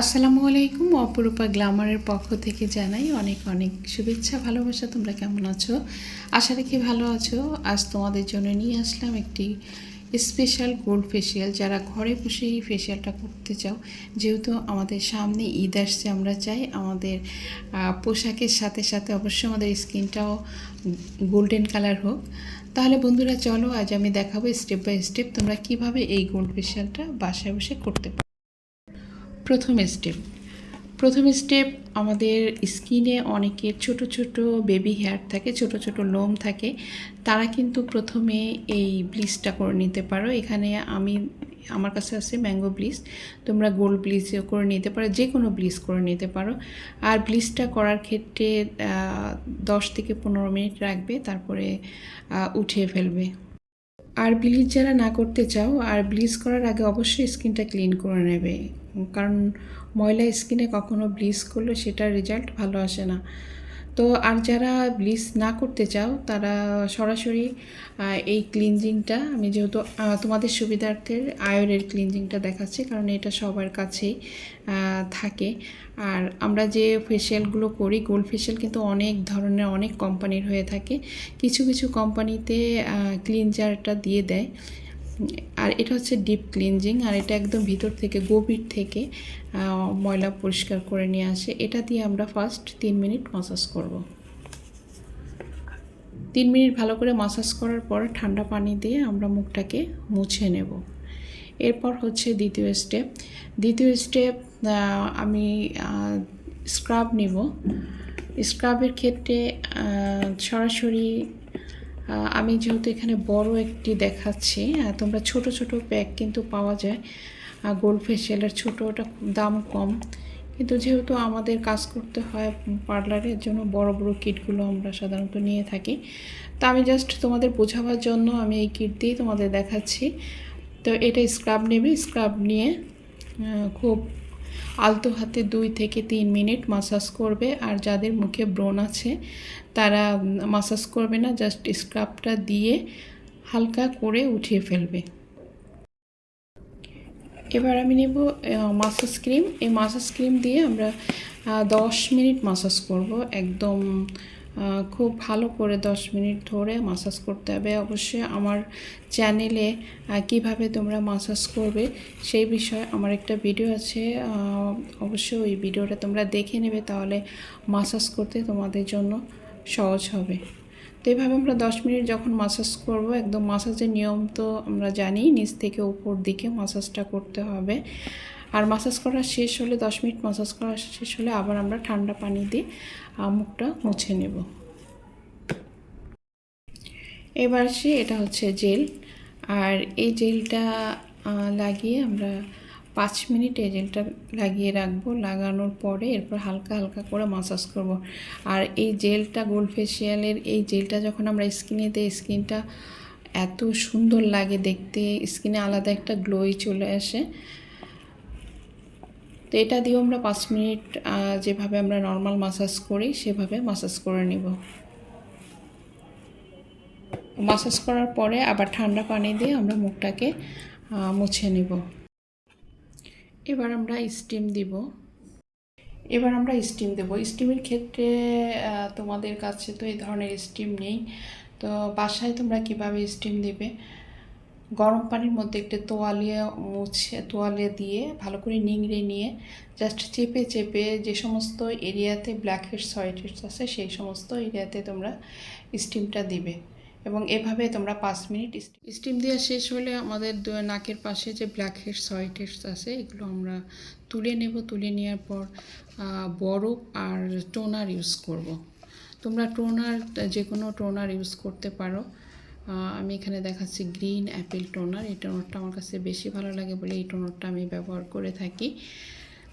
আসসালামু আলাইকুম, অপরূপা গ্লামারের পক্ষ থেকে জানাই অনেক অনেক শুভেচ্ছা, ভালোবাসা। তোমরা কেমন আছো? আশা রেখে ভালো আছো। আজ তোমাদের জন্য নিয়ে আসলাম একটি স্পেশাল গোল্ড ফেসিয়াল যারা ঘরে বসে এই ফেসিয়ালটা করতে চাও, যেহেতু আমাদের সামনে ঈদ আসছে, আমরা চাই আমাদের পোশাকের সাথে সাথে অবশ্যই আমাদের স্কিনটাও গোল্ডেন কালার হোক। তাহলে বন্ধুরা, চলো আজ আমি দেখাবো স্টেপ বাই স্টেপ তোমরা কীভাবে এই গোল্ড ফেসিয়ালটা বাসায় বসে করতে পারো। প্রথম স্টেপ প্রথম স্টেপ আমাদের স্কিনে অনেকের ছোট ছোট বেবি হেয়ার থাকে, ছোট ছোট লোম থাকে, তারা কিন্তু প্রথমে এই ব্লিচটা করে নিতে পারো। এখানে আমি, আমার কাছে আছে ম্যাঙ্গো ব্লিচ তোমরা গোল্ড ব্লিচও করে নিতে পারো যে কোনো ব্লিচ করে নিতে পারো। আর ব্লিচটা করার ক্ষেত্রে দশ থেকে পনেরো মিনিট রাখবে, তারপরে উঠিয়ে ফেলবে। আর ব্লিচ যারা না করতে চাও, আর ব্লিচ করার আগে অবশ্যই স্কিনটা ক্লিন করে নেবে। কারণ ময়লা স্কিনে কখনো ব্লিচ করলে সেটার রেজাল্ট ভালো আসে না। তো আর যারা ব্লিচ না করতে চাও, তারা সরাসরি এই ক্লিনজিংটা, আমি যেহেতু তোমাদের সুবিধার্থের আয়রের ক্লিনজিংটা দেখাচ্ছি, কারণ এটা সবার কাছেই থাকে। আর আমরা যে ফেশিয়ালগুলো করি, গোল্ড ফেসিয়াল কিন্তু অনেক ধরনের, অনেক কোম্পানির হয়ে থাকে। কিছু কিছু কোম্পানিতে ক্লিনজারটা দিয়ে দেয়। আর এটা হচ্ছে ডিপ ক্লিনজিং আর এটা একদম ভিতর থেকে, গভীর থেকে ময়লা পরিষ্কার করে নিয়ে আসে। এটা দিয়ে আমরা ফার্স্ট তিন মিনিট মাসাজ করব। তিন মিনিট ভালো করে মাসাজ করার পর ঠান্ডা পানি দিয়ে আমরা মুখটাকে মুছে নেব। এরপর হচ্ছে দ্বিতীয় স্টেপ দ্বিতীয় স্টেপ আমি স্ক্রাব নিব। স্ক্রাবের ক্ষেত্রে সরাসরি আমি যেহেতু এখানে বড় একটি দেখাচ্ছি তোমরা ছোট ছোট প্যাক কিন্তু পাওয়া যায়। গোল্ড ফেসিয়ালের ছোটোটা দাম কম। কিন্তু যেহেতু আমাদের কাজ করতে হয় পার্লারের জন্য, বড় বড় কিটগুলো আমরা সাধারণত নিয়ে থাকি। তা আমি জাস্ট তোমাদের বোঝাবার জন্য আমি এই কিট দিয়েই তোমাদের দেখাচ্ছি। তো এটা স্ক্রাব নেবে স্ক্রাব নিয়ে খুব আলতো হাতে দুই থেকে তিন মিনিট মাসাজ করবে। আর যাদের মুখে ব্রণ আছে, তারা মাসাজ করবে না জাস্ট স্ক্রাবটা দিয়ে হালকা করে উঠিয়ে ফেলবে। এবার আমি নেব মাসাজ ক্রিম এই মাসাজ ক্রিম দিয়ে আমরা দশ মিনিট মাসাজ করব। একদম খুব ভালো করে দশ মিনিট ধরে মাসাজ করতে হবে। অবশ্যই আমার চ্যানেলে কীভাবে তোমরা মাসাজ করবে সেই বিষয়ে আমার একটা ভিডিও আছে। অবশ্যই ওই ভিডিওটা তোমরা দেখে নেবে, তাহলে মাসাজ করতে তোমাদের জন্য সহজ হবে। তো এইভাবে আমরা দশ মিনিট যখন মাসাজ করব, একদম মাসাজের নিয়ম তো আমরা জানি নিচ থেকে উপর দিকে মাসাজটা করতে হবে। আর মাসাজ করা শেষ হলে, দশ মিনিট মাসাজ করা শেষ হলে আবার আমরা ঠান্ডা পানি দিয়ে মুখটা মুছে নেব। এবার সে এটা হচ্ছে জেল আর এই জেলটা লাগিয়ে আমরা পাঁচ মিনিট এই জেলটা লাগিয়ে রাখব। লাগানোর পরে এরপর হালকা হালকা করে মাসাজ করব। আর এই জেলটা গোল্ড ফেসিয়ালের এই জেলটা যখন আমরা স্কিনে দিই স্কিনটা এত সুন্দর লাগে দেখতে। স্কিনে আলাদা একটা গ্লোই চলে আসে। তো এটা দিয়েও আমরা পাঁচ মিনিট যেভাবে আমরা নর্মাল মাসাজ করি, সেভাবে মাসাজ করে নিব। মাসাজ করার পরে আবার ঠান্ডা পানি দিয়ে আমরা মুখটাকে মুছে নেব। এবার আমরা স্টিম দিব। এবার আমরা স্টিম দেব। স্টিমের ক্ষেত্রে তোমাদের কাছে তো এই ধরনের স্টিম নেই। তো বাসায় তোমরা কীভাবে স্টিম দিবে? গরম পানির মধ্যে একটা তোয়ালিয়া মুছে তোয়ালে দিয়ে ভালো করে নিংড়ে নিয়ে জাস্ট চেপে চেপে যে সমস্ত এরিয়াতে ব্ল্যাক হেডস হোয়াইট হেডস আছে, সেই সমস্ত এরিয়াতে তোমরা স্টিমটা দিবে। এবং এভাবে তোমরা পাঁচ মিনিট স্টিম দেওয়া শেষ হলে আমাদের নাকের পাশে যে ব্ল্যাক হেডস হোয়াইট হেডস আছে, এগুলো আমরা তুলে নেব। তুলে নেওয়ার পর বরফ আর টোনার ইউজ করব। তোমরা টোনার যে কোনো টোনার ইউজ করতে পারো। আমি এখানে দেখাচ্ছি গ্রিন অ্যাপেল টোনার। এই টোনারটা আমার কাছে বেশি ভালো লাগে বলে এই টোনারটা আমি ব্যবহার করে থাকি।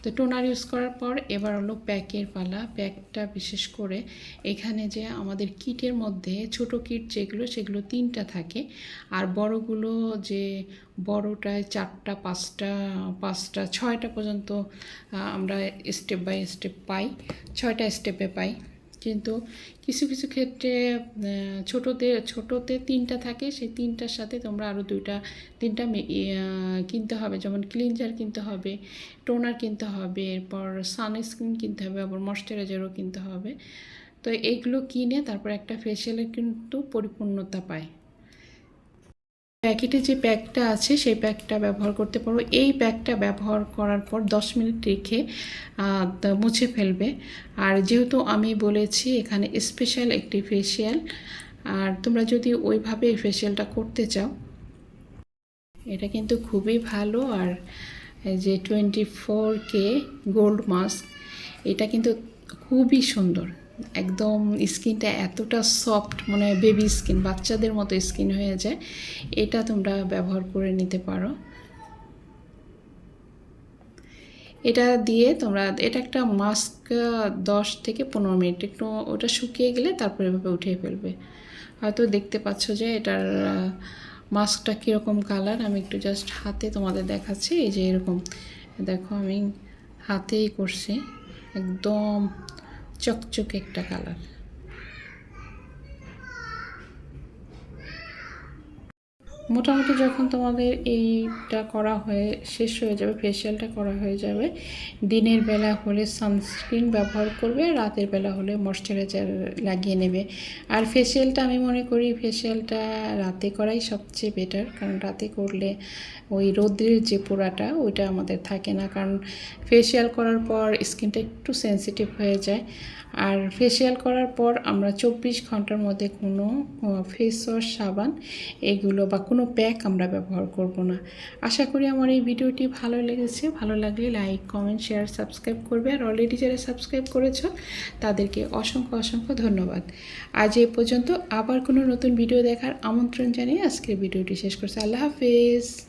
তো টোনার ইউজ করার পর এবার হলো প্যাকের পালা। প্যাকটা বিশেষ করে এখানে যে আমাদের কিটের মধ্যে ছোট কিট যেগুলো, সেগুলো তিনটা থাকে। আর বড়গুলো যে বড়টায় চারটা, পাঁচটা পাঁচটা, ছয়টা পর্যন্ত আমরা স্টেপ বাই স্টেপ পাই। ছয়টা স্টেপে পাই। কিন্তু কিছু কিছু ক্ষেত্রে ছোটোতে ছোটোতে তিনটা থাকে সেই তিনটার সাথে তোমরা আরও দুইটা তিনটা মে- ই, আহ, কিনতে হবে। যেমন ক্লিনজার কিনতে হবে টোনার কিনতে হবে এরপর সানস্ক্রিন কিনতে হবে আবার ময়শ্চারাইজারও কিনতে হবে। তো এইগুলো কিনে তারপর একটা ফেশিয়ালের কিন্তু পরিপূর্ণতা পায়। প্যাকেটে যে প্যাকটা আছে, সেই প্যাকটা ব্যবহার করতে পারো। এই প্যাকটা ব্যবহার করার পর দশ মিনিট রেখে মুছে ফেলবে। আর যেহেতু আমি বলেছি এখানে স্পেশাল একটি ফেসিয়াল আর তোমরা যদি ওইভাবে এই ফেসিয়ালটা করতে চাও, এটা কিন্তু খুবই ভালো। আর যে twenty four K gold mask এটা কিন্তু খুবই সুন্দর। একদম স্কিনটা এতটা সফট মানে বেবি স্কিন বাচ্চাদের মতো স্কিন হয়ে যায়। এটা তোমরা ব্যবহার করে নিতে পারো। এটা দিয়ে তোমরা, এটা একটা মাস্ক দশ থেকে পনেরো মিনিট, একটু ওটা শুকিয়ে গেলে তারপরে এভাবে উঠিয়ে ফেলবে। হয়তো দেখতে পাচ্ছ যে এটার মাস্কটা কীরকম কালার আমি একটু জাস্ট হাতে তোমাদের দেখাচ্ছি। এই যে এরকম, দেখো আমি হাতেই করছি। একদম চকচকে একটা কালার। মোটামুটি যখন তোমাদের এইটা করা হয়ে, শেষ হয়ে যাবে ফেসিয়ালটা করা হয়ে যাবে, দিনের বেলা হলে সানস্ক্রিন ব্যবহার করবে, রাতের বেলা হলে ময়শ্চারাইজার লাগিয়ে নেবে। আর ফেসিয়ালটা আমি মনে করি ফেসিয়ালটা রাতে করাই সবচেয়ে বেটার কারণ রাতে করলে ওই রোদ্রের যে পোড়াটা, ওইটা আমাদের থাকে না। কারণ ফেসিয়াল করার পর স্কিনটা একটু সেন্সিটিভ হয়ে যায়। আর ফেসিয়াল করার পর আমরা চব্বিশ ঘণ্টার মধ্যে কোনো ফেস ওয়াশ সাবান, এগুলো বা কোনো প্যাক আমরা ব্যবহার করব না। আশা করি আমার এই ভিডিওটি ভালো লেগেছে। ভালো লাগলে লাইক কমেন্ট শেয়ার সাবস্ক্রাইব করবে। আর অলরেডি যারা সাবস্ক্রাইব করেছ, তাদেরকে অসংখ্য অসংখ্য ধন্যবাদ। আজ এ পর্যন্ত আবার কোনো নতুন ভিডিও দেখার আমন্ত্রণ জানিয়ে আজকের ভিডিওটি শেষ করছে। আল্লাহ হাফেজ।